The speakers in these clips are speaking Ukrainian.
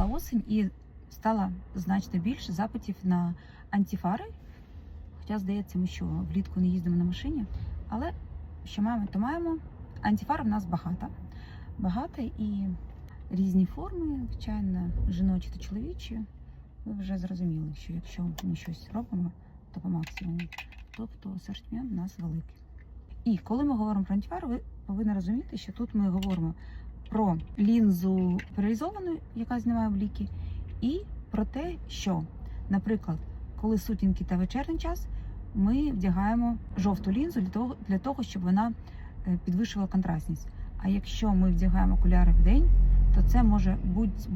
прийшла осінь і стало значно більше запитів на антифари. Хоча, здається, ми що влітку не їздимо на машині. Але що маємо, то маємо. Антифар в нас багато. Багато і різні форми, звичайно, жіночі та чоловічі. Ви вже зрозуміли, що якщо ми щось робимо, то по максимуму. Тобто асортимент у нас великий. І коли ми говоримо про антифар, ви повинні розуміти, що тут ми говоримо про лінзу переалізовану, яка знімає бліки, і про те, що, наприклад, коли сутінки та вечірній час, ми вдягаємо жовту лінзу для того, для того щоб вона е, підвищувала контрастність. А якщо ми вдягаємо окуляри в день, то це може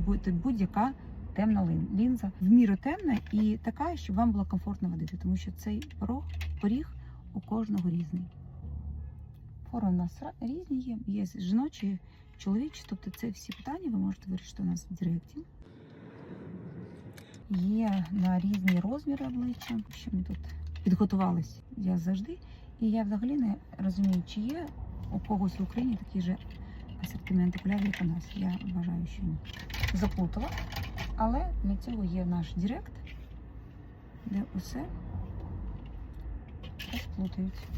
бути будь-яка темна лінза, в міру темна і така, щоб вам було комфортно водити, тому що цей порог, поріг у кожного різний. Форми у нас різні є. Є жіночі, чоловічі, тобто це всі питання ви можете вирішити у нас в Директі. Є на різні розміри обличчя, що ми тут підготувались я завжди. І я взагалі не розумію, чи є у когось в Україні такий же асортимент окулярів, як у нас. Я вважаю, що ні. Заплутала. Але для цього є наш Директ, де усе розплутають.